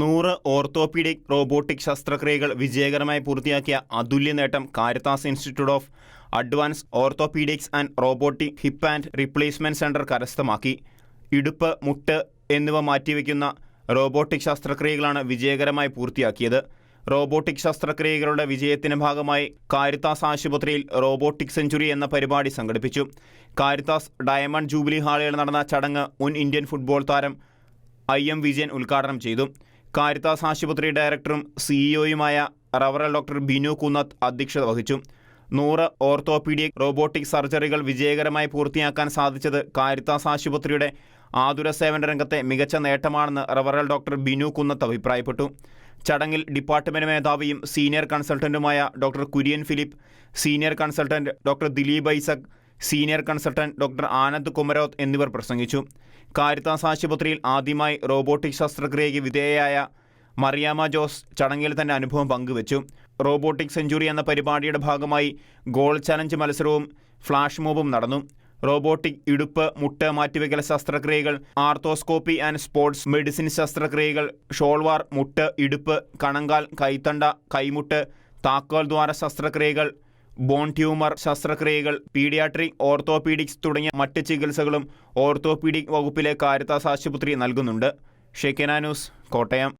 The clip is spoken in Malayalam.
നൂറ് ഓർത്തോപീഡിക് റോബോട്ടിക് ശസ്ത്രക്രിയകൾ വിജയകരമായി പൂർത്തിയാക്കിയ അതുല്യ നേട്ടം Caritas institute of advance orthopaedics and robotic hip and replacement centre കരസ്ഥമാക്കി. ഇടുപ്പ് മുട്ട് എന്നിവ മാറ്റിവെക്കുന്ന റോബോട്ടിക് ശസ്ത്രക്രിയകളാണ് വിജയകരമായി പൂർത്തിയാക്കിയത്. റോബോട്ടിക് ശസ്ത്രക്രിയകളുടെ വിജയത്തിന്റെ ഭാഗമായി കാരിത്താസ് ആശുപത്രിയിൽ റോബോട്ടിക് സെഞ്ചുറി എന്ന പരിപാടി സംഘടിപ്പിച്ചു. കാരിത്താസ് ഡയമണ്ട് ജൂബിലി ഹാളിൽ നടന്ന ചടങ്ങ് മുൻ ഇന്ത്യൻ ഫുട്ബോൾ താരം ഐ എം വിജയൻ ഉദ്ഘാടനം ചെയ്തു. കാരിത്താസ് ആശുപത്രി ഡയറക്ടറും സിഇഒയുമായ റവറൽ ഡോക്ടർ ബിനു കുന്നത്ത് അധ്യക്ഷത വഹിച്ചു. നൂറ് ഓർത്തോപീഡിക് റോബോട്ടിക് സർജറികൾ വിജയകരമായി പൂർത്തിയാക്കാൻ സാധിച്ചത് കാരിത്താസ് ആശുപത്രിയുടെ ആതുര സേവന രംഗത്തെ മികച്ച നേട്ടമാണെന്ന് റവറൽ ഡോക്ടർ ബിനു കുന്നത്ത് അഭിപ്രായപ്പെട്ടു. ചടങ്ങിൽ ഡിപ്പാർട്ട്മെന്റ് മേധാവിയും senior കൺസൾട്ടന്റുമായ doctor Kurian Philip senior consultant doctor Dileep Isaac senior consultant doctor Anand Kumaroth എന്നിവർ പ്രസംഗിച്ചു. കാരിത്താസ് ആശുപത്രിയിൽ ആദ്യമായി റോബോട്ടിക് ശസ്ത്രക്രിയയ്ക്ക് വിധേയയായ മറിയാമ ജോസ് ചടങ്ങിൽ തന്റെ അനുഭവം പങ്കുവച്ചു. റോബോട്ടിക് സെഞ്ചുറി എന്ന പരിപാടിയുടെ ഭാഗമായി ഗോൾ ചലഞ്ച് മത്സരവും ഫ്ലാഷ് മോബും നടന്നു. റോബോട്ടിക് ഇടുപ്പ് മുട്ട് മാറ്റിവെക്കൽ ശസ്ത്രക്രിയകൾ ആർത്തോസ്കോപ്പി ആൻഡ് സ്പോർട്സ് മെഡിസിൻ ശസ്ത്രക്രിയകൾ ഷോൾവാർ മുട്ട് ഇടുപ്പ് കണങ്കാൽ കൈത്തണ്ട കൈമുട്ട് താക്കോൽ ദ്വാര ശസ്ത്രക്രിയകൾ ബോൺ ട്യൂമർ ശസ്ത്രക്രിയകൾ പീഡിയാട്രിക് ഓർത്തോപീഡിക്സ് തുടങ്ങിയ മറ്റ് ചികിത്സകളും ഓർത്തോപീഡിക് വകുപ്പിലെ കാരിത്താസ് ആശുപത്രി നൽകുന്നുണ്ട്. ഷെക്കന ന്യൂസ് കോട്ടയം.